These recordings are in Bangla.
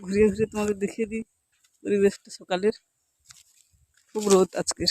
ঘুরিয়ে ঘুরিয়ে তোমাদের দেখিয়ে দিই। পরিবেশটা সকালের। খুব রোদ আজকের।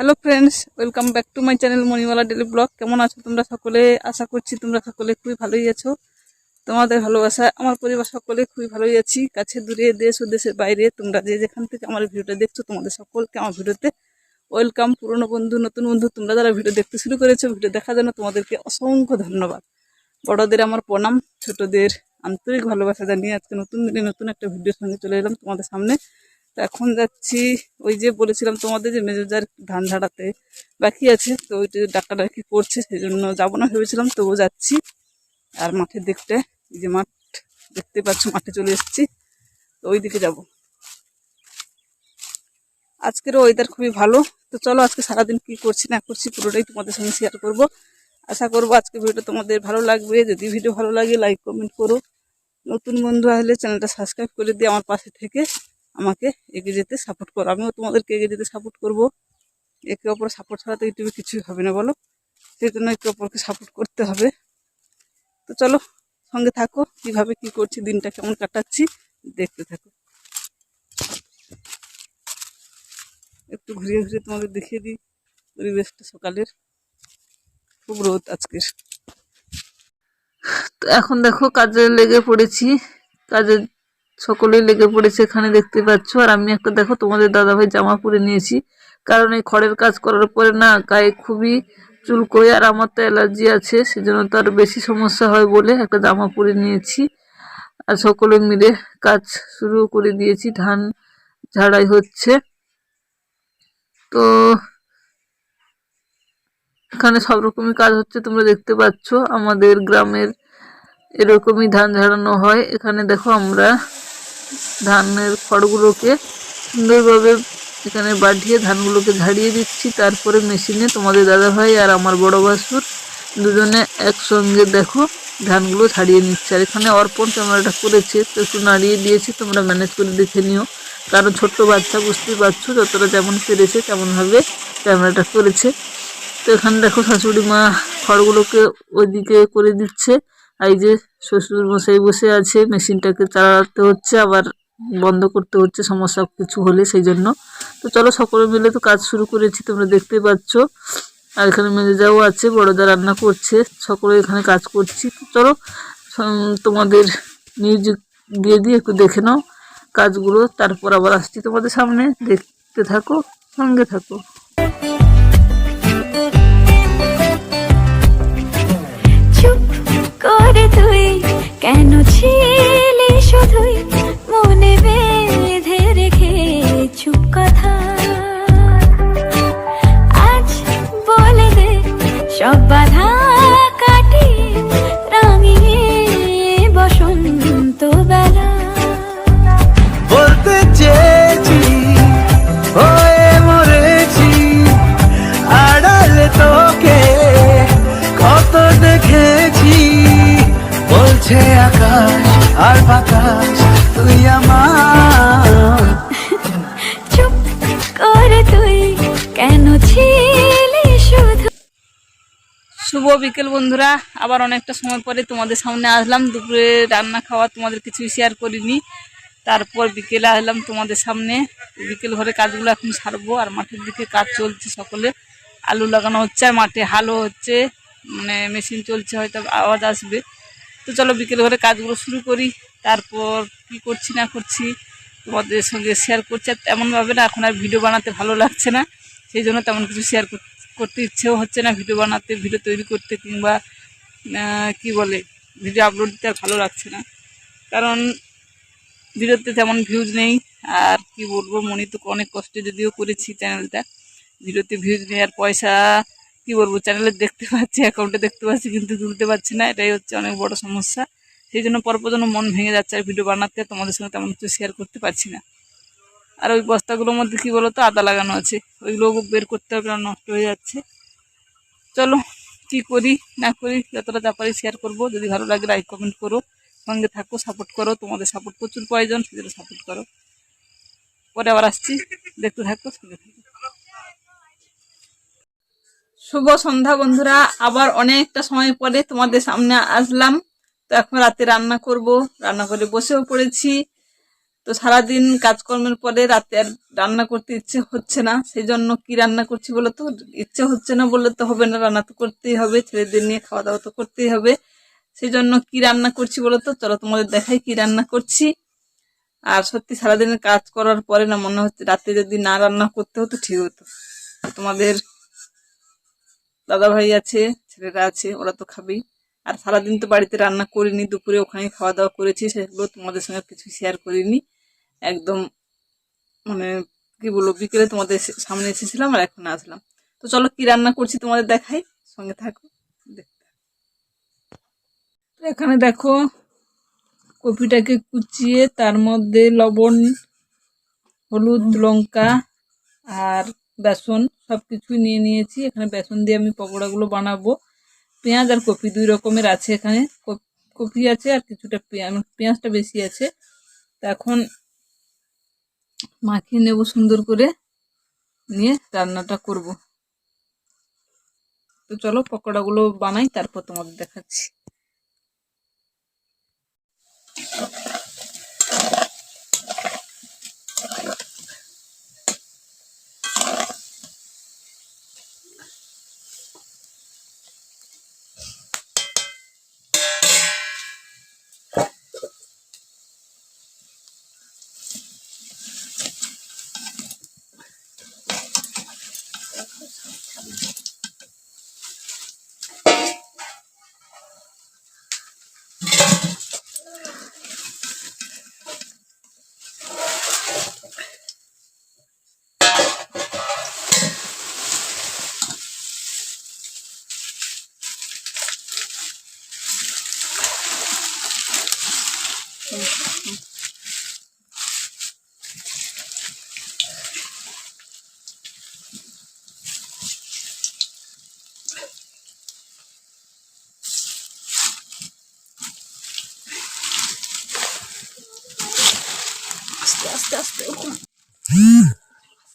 Hello friends welcome back to my channel Manimala daily blog কেমন আছো তোমরা সকলে? আশা করছি তোমরা সকলে খুবই ভালোই আছো। তোমাদের ভালোবাসা আমার পরিবার সকলে খুবই ভালোই আছি। কাছে দূরে, দেশ ও দেশের বাইরে তোমরা যে যেখান থেকে আমার ভিডিওটা দেখছ, তোমাদের সকলকে আমার ভিডিওতে ওয়েলকাম পুরনো বন্ধু, নতুন বন্ধু, তোমরা যারা ভিডিও দেখতে শুরু করেছ, ভিডিও দেখার জন্য তোমাদেরকে অসংখ্য ধন্যবাদ। বড়দের আমার প্রণাম, ছোটদের আন্তরিক ভালোবাসা জানিয়ে আজকে নতুন দিনে নতুন একটা ভিডিওর সঙ্গে চলে এলাম তোমাদের সামনে। এখন যাচ্ছি ওই যে বলেছিলাম তোমাদের যে মেজুজার ধান ঝাড়াতে। বাকি আছে, তো ওইটা ডাক্তার ডাকি করছে সেই জন্য যাব না ভেবেছিলাম, তবুও যাচ্ছি। আর মাঠের দিকটা, এই যে মাঠ, দেখতে পাচ্ছ, মাঠে চলে এসেছি। তো ওই দিকে যাব। আজকের ওয়েদার খুবই ভালো। তো চলো আজকে সারাদিন কি করছি, না করছি, পুরোটাই তোমাদের সঙ্গে শেয়ার করব। আশা করব আজকে ভিডিও তোমাদের ভালো লাগবে। যদি ভিডিও ভালো লাগে লাইক কমেন্ট করো। নতুন বন্ধু আসলে চ্যানেলটা সাবস্ক্রাইব করে দিয়ে আমার পাশে থেকে। আমাকে এগিয়ে যেতে সাপোর্ট করো। আমিও তোমাদেরকে এগিয়ে যেতে সাপোর্ট করব। একে অপর সাপোর্ট ছাড়া তো ইউটিউবে কিছুই হবে না, বলো? সেই জন্য একে অপরকে সাপোর্ট করতে হবে। তো চলো, সঙ্গে থাকো, কীভাবে কি করছি, দিনটা কেমন কাটাচ্ছি, দেখতে থাকো। একটু ঘুরিয়ে ঘুরিয়ে তোমাদের দেখিয়ে দিই, পরিবেশটা সকালের। খুব রোদ আজকের। তো এখন দেখো, কাজে লেগে পড়েছি। কাজে সকলেই লেগে পড়েছে এখানে দেখতে পাচ্ছ। আর আমি একটা দেখো তোমাদের দাদাভাই জামা পরে নিয়েছি। কারণ এই খড়ের কাজ করার পরে না গায়ে খুবই চুলকোয় আর আমার তো অ্যালার্জি আছে, সেজন্য তো আরও বেশি সমস্যা হয় বলে একটা জামা পরে নিয়েছি। আর সকলে মিলে কাজ শুরু করে দিয়েছি, ধান ঝাড়াই হচ্ছে। তো এখানে সব রকমই কাজ হচ্ছে, তোমরা দেখতে পাচ্ছ। আমাদের গ্রামের এরকমই ধান ঝাড়ানো হয়। এখানে দেখো আমরা ধানের খড়গুলোকে সুন্দরভাবে এখানে বাঁধিয়ে ধানগুলোকে ঝাড়িয়ে দিচ্ছি। তারপরে মেশিনে তোমাদের দাদা ভাই আর আমার বড় ভাসুর দুজনে একসঙ্গে দেখো ধানগুলো ছাড়িয়ে নিচ্ছে। আর এখানে অর্পণ ক্যামেরাটা করেছে, তো একটু নাড়িয়ে দিয়েছি, তোমরা ম্যানেজ করে দেখে নিও। কারণ ছোট্ট বাচ্চা, বুঝতেই পারছ, যতটা যেমন পেরেছে তেমনভাবে ক্যামেরাটা করেছে। তো এখানে দেখো শাশুড়ি মা খড়গুলোকে ওইদিকে করে দিচ্ছে। এই যে শ্বশুর মশাই বসে আছে, মেশিনটাকে চালাতে হচ্ছে, আবার বন্ধ করতে হচ্ছে, সমস্যা কিছু হলে সেই জন্য। তো চলো সকলে মিলে তো কাজ শুরু করেছি, তোমরা দেখতে পাচ্ছ। আর এখানে মেজেজাও আছে, বড়দা রান্না করছে, সকলে এখানে কাজ করছি। তো চলো তোমাদের মিউজিক দিয়ে দিয়ে একটু দেখে নাও কাজগুলো, তারপর আবার আসছি তোমাদের সামনে। দেখতে থাকো, সঙ্গে থাকো। করে তুই কেন ছিলি শুধুই বলছে আকাশ আর বাতাস তুই আমার। চুপ করে তুই কেন ছিলি শুধু? শুভ বিকেল বন্ধুরা আবার অনেকটা সময় পরে তোমাদের সামনে আসলাম। দুপুরে রান্না খাওয়া তোমাদের কিছু শেয়ার করিনি। তারপর বিকেলে আসলাম তোমাদের সামনে। বিকেল ঘরে কাজগুলো এখন সারবো আর মাঠের দিকে কাজ চলছে সকলে। আলু লাগানো হচ্ছে আর মাঠে হালও হচ্ছে মানে মেশিন চলছে হয়তো আওয়াজ আসবে। তো চলো বিকেল ঘরে কাজগুলো শুরু করি, তারপর কি করছি না করছি তোমাদের সঙ্গে শেয়ার করছি। আর তেমনভাবে না এখন আর ভিডিও বানাতে ভালো লাগছে না, সেই জন্য তেমন কিছু শেয়ার করতে ইচ্ছেও হচ্ছে না ভিডিও বানাতে ভিডিও তৈরি করতে কিংবা কি বলে ভিডিও আপলোড দিতে আর ভালো লাগছে না। কারণ ভিডিওতে তেমন ভিউজ নেই, আর কি বলব, মনি তো অনেক কষ্টে যদিও করেছি চ্যানেলটা ভিডিওতে ভিউজ নেই, আর পয়সা কি বলব চ্যানেলে দেখতে পাচ্ছি অ্যাকাউন্টে দেখতে পাচ্ছি, কিন্তু তুলতে পারছি না, এটাই হচ্ছে অনেক বড় সমস্যা। সেই জন্য পরপর মন ভেঙে যাচ্ছে আর ভিডিও বানাতে, তোমাদের সঙ্গে তেমন কিছু শেয়ার করতে পারছি না। আর ওই বস্তাগুলোর মধ্যে কি বলতো, আদা লাগানো আছে। ওইগুলো বের করতে হবে নষ্ট হয়ে যাচ্ছে। চলো, কি করি, না করি, যতটা যা পারি শেয়ার করব। যদি ভালো লাগে লাইক কমেন্ট করো। সঙ্গে থাকো সাপোর্ট করো। তোমাদের সাপোর্ট প্রচুর প্রয়োজন, সেজন্য সাপোর্ট করো। পরে আবার আসছি। দেখতে থাকো, সঙ্গে থাকো। শুভ সন্ধ্যা বন্ধুরা। আবার অনেকটা সময় পরে তোমাদের সামনে আসলাম। তো এখন রাতে রান্না করব। রান্না করে বসেও পড়েছি। তো সারাদিন কাজকর্মের পরে রাতে আর রান্না করতে ইচ্ছে হচ্ছে না। সেই জন্য কি রান্না করছি বলে তো? ইচ্ছে হচ্ছে না বললে তো হবে না। রান্না তো করতেই হবে। ছেলেদের নিয়ে খাওয়া দাওয়া তো করতেই হবে। সেই জন্য কি রান্না করছি বলো তো? চলো তোমাদের দেখাই কি রান্না করছি। আর সত্যি সারাদিনের কাজ করার পরে না মনে হচ্ছে রাতে যদি না রান্না করতে হতো, ঠিক হতো। তোমাদের দাদা ভাই আছে, ছেলেরা আছে, ওরা তো খাবেই। আর সারাদিন তো বাড়িতে রান্না করিনি, দুপুরে ওখানে খাওয়া দাওয়া করেছি, সেগুলো তোমাদের সঙ্গে কিছু শেয়ার করিনি। একদম মানে কি বলব, বিকেলে তোমাদের সামনে এসেছিলাম আর এখন আসলাম। তো চলো কি রান্না করছি তোমাদের দেখাই, সঙ্গে থাকো, দেখতে এখানে দেখো, কপিটাকে কুচিয়ে তার মধ্যে লবণ, হলুদ, লঙ্কা আর বেসন সব কিছুই নিয়ে নিয়েছি। এখানে বেসন দিয়ে আমি পকোড়াগুলো বানাবো। পেঁয়াজ আর কপি দুই রকমের আছে এখানে। কপি আছে আর কিছুটা পেঁয়াজ পেঁয়াজটা বেশি আছে। তো এখন মাখিয়ে নেব সুন্দর করে। নিয়ে রান্নাটা করব। তো চলো পকোড়াগুলো বানাই, তারপর তোমাদের দেখাচ্ছি।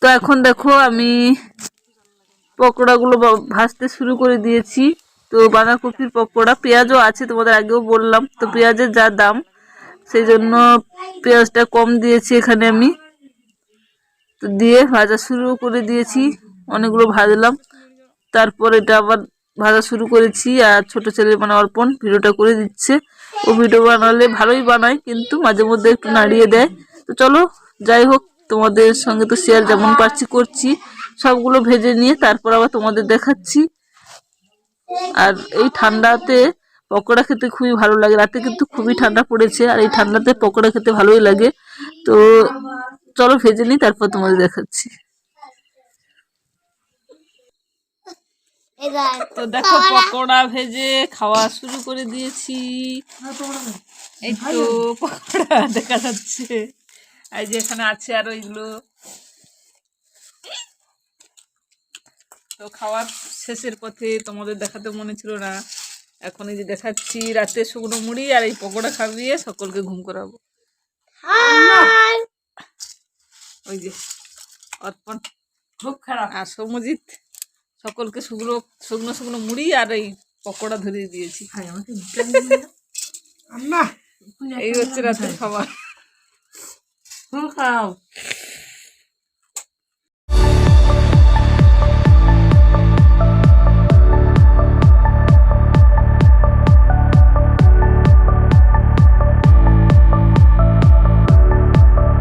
তো এখন দেখো আমি পকোড়াগুলো ভাজতে শুরু করে দিয়েছি। তো বাঁধাকপির পকোড়া, পেঁয়াজও আছে তোমাদের আগেও বললাম। তো পেঁয়াজের যা দাম, সেই জন্য পেঁয়াজটা কম দিয়েছি এখানে আমি। তো দিয়ে ভাজা শুরু করে দিয়েছি, অনেকগুলো ভাজলাম। তারপর এটা আবার ভাজা শুরু করেছি আর ছোট ছেলে মানে অর্পণ ভিডিওটা করে দিচ্ছে। ও ভিডিও বানালে ভালোই বানায়, কিন্তু মাঝে মধ্যে একটু নাড়িয়ে দেয়। তো চলো যাই হোক তোমাদের সঙ্গে তো শেয়ার যেমন পারছি করছি সবগুলো ভেজে নিয়ে তারপর আবার তোমাদের দেখাচ্ছি। আর এই ঠান্ডাতে পকোড়া খেতে খুবই ভালো লাগে। রাতে কিন্তু খুবই ঠান্ডা পড়েছে আর এই ঠান্ডাতে পকোড়া খেতে ভালোই লাগে। তো চলো ভেজে নিই তারপর তোমাদের দেখাচ্ছি। তো দেখো পকোড়া। ভেজে খাওয়া শুরু করে দিয়েছি। এই তো পকোড়া দেখা যাচ্ছে। এই যে এখানে আছে আর ওইগুলো। তো খাওয়ার শেষের পথে তোমাদের দেখাতে মনে ছিল না। এখন এই যে দেখাচ্ছি রাতে শুকনো মুড়ি আর এই পকোড়া খাবিয়ে সকলকে ঘুম করাবো। ওই যে অর্পণ খুব খারাপ। আর সৌমজিৎ সকলকে শুকনো শুকনো শুকনো মুড়ি আর এই পকোড়া ধরিয়ে দিয়েছি। এই হচ্ছে রাতের খাবার। 很好。